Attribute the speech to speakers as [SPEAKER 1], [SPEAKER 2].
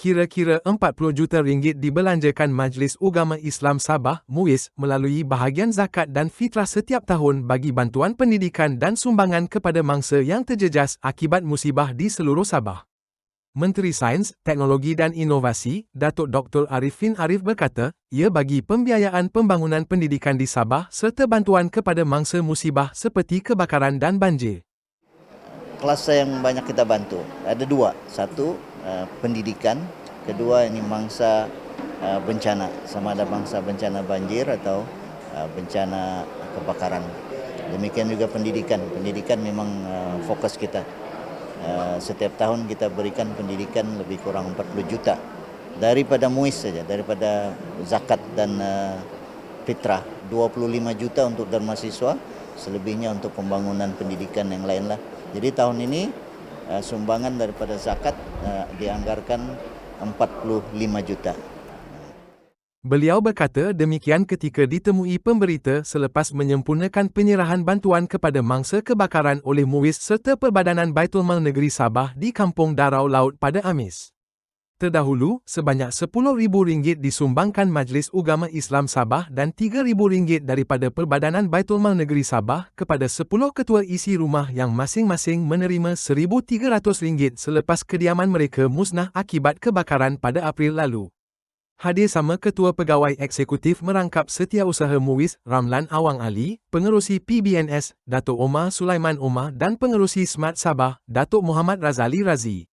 [SPEAKER 1] kira-kira 40 juta ringgit dibelanjakan Majlis Ugama Islam Sabah MUIS melalui bahagian zakat dan fitrah setiap tahun bagi bantuan pendidikan dan sumbangan kepada mangsa yang terjejas akibat musibah di seluruh Sabah. Menteri Sains, Teknologi dan Inovasi, Datuk Dr. Arifin Arif berkata, ia bagi pembiayaan pembangunan pendidikan di Sabah serta bantuan kepada mangsa musibah seperti kebakaran dan banjir.
[SPEAKER 2] Kelas yang banyak kita bantu, ada dua. Satu, uh, pendidikan. Kedua, ini mangsa uh, bencana. Sama ada bangsa bencana banjir atau uh, bencana kebakaran. Demikian juga pendidikan. Pendidikan memang uh, fokus kita. Uh, setiap tahun kita berikan pendidikan lebih kurang 40 juta. Daripada MUIS saja, daripada zakat dan uh, fitrah. 25 juta untuk darma siswa, selebihnya untuk pembangunan pendidikan yang lain lah. Jadi tahun ini uh, sumbangan daripada zakat uh, dianggarkan 45 juta.
[SPEAKER 1] Beliau berkata demikian ketika ditemui pemberita selepas menyempurnakan penyerahan bantuan kepada mangsa kebakaran oleh MUIS serta Perbadanan Baitul Mal Negeri Sabah di Kampung Darau Laut pada Amis. Terdahulu, sebanyak RM10,000 disumbangkan Majlis Ugama Islam Sabah dan RM3,000 daripada Perbadanan Baitul Mal Negeri Sabah kepada 10 ketua isi rumah yang masing-masing menerima RM1,300 selepas kediaman mereka musnah akibat kebakaran pada April lalu. Hadir sama Ketua Pegawai Eksekutif Merangkap Setiausaha MUIS Ramlan Awang Ali, Pengerusi PBNS Datuk Omar Sulaiman Omar dan Pengerusi Smart Sabah Datuk Muhammad Razali Razi.